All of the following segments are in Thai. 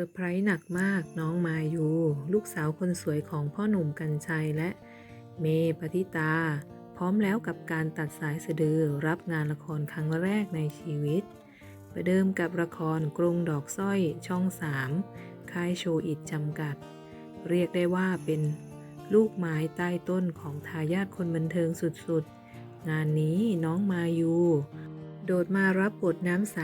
อร์ไพรส์หนักมากน้องมายู ลูกสาวคนสวยของพ่อหนุ่มกัญชัยและ เมปฏิตา พร้อมแล้วกับการตัดสายสะดือรับงานละครครั้งแรกในชีวิต ประเดิมกับละครกรุงดอกสร้อยช่องสามค่ายโชว์อิดจำกัด เรียกได้ว่าเป็นลูกไม้ใต้ต้นของทายาทคนบันเทิงสุดๆ งานนี้น้องมายู โดดมารับบทน้ำใส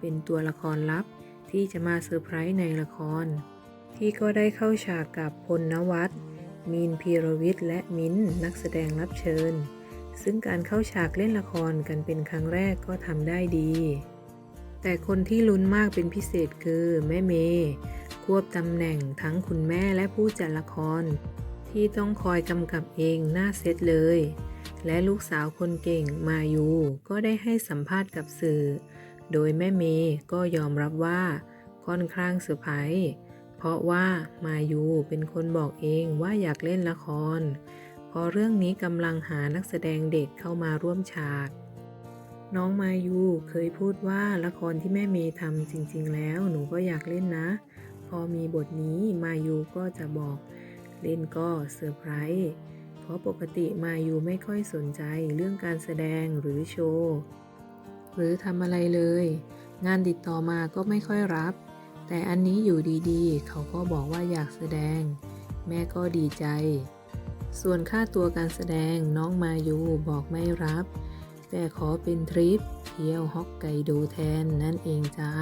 เป็นตัวละครลับ ที่จะมาเซอร์ไพรส์ในละคร ที่ก็ได้เข้าฉากกับพลนวัตมีนพีรวิทย์และมิ้นนักแสดงรับเชิญ ซึ่งการเข้าฉากเล่นละครกันเป็นครั้งแรกก็ทำได้ดี แต่คนที่ลุ้นมากเป็นพิเศษคือแม่เมย์ควบตำแหน่งทั้งคุณแม่และผู้จัดละคร ที่ต้องคอยกำกับเองหน้าเซตเลย และลูกสาวคนเก่งมายูก็ได้ให้สัมภาษณ์กับสื่อ โดยแม่เมย์ก็ยอมรับว่าค่อนข้างเซอร์ไพรส์เพราะว่ามายูเป็นคนบอกเองว่าอยากเล่นละครเพราะเรื่องนี้กำลังหานักแสดงเด็กเข้ามาร่วมฉาก น้องมายูเคยพูดว่าละครที่แม่เมย์ทำจริง ๆ แล้วหนูก็อยากเล่นนะ พอมีบทนี้มายูก็จะบอกเล่นก็เซอร์ไพรส์เพราะปกติมายูไม่ค่อยสนใจเรื่องการแสดงหรือโชว์ หรือทำอะไรเลย งานติดต่อมาก็ไม่ค่อยรับ แต่อันนี้อยู่ดีๆ เขาก็บอกว่าอยากแสดง แม่ก็ดีใจ ส่วนค่าตัวการแสดงน้องมายูบอกไม่รับ แต่ขอเป็นทริปเที่ยวฮอกไกโดแทนนั่นเองจ้า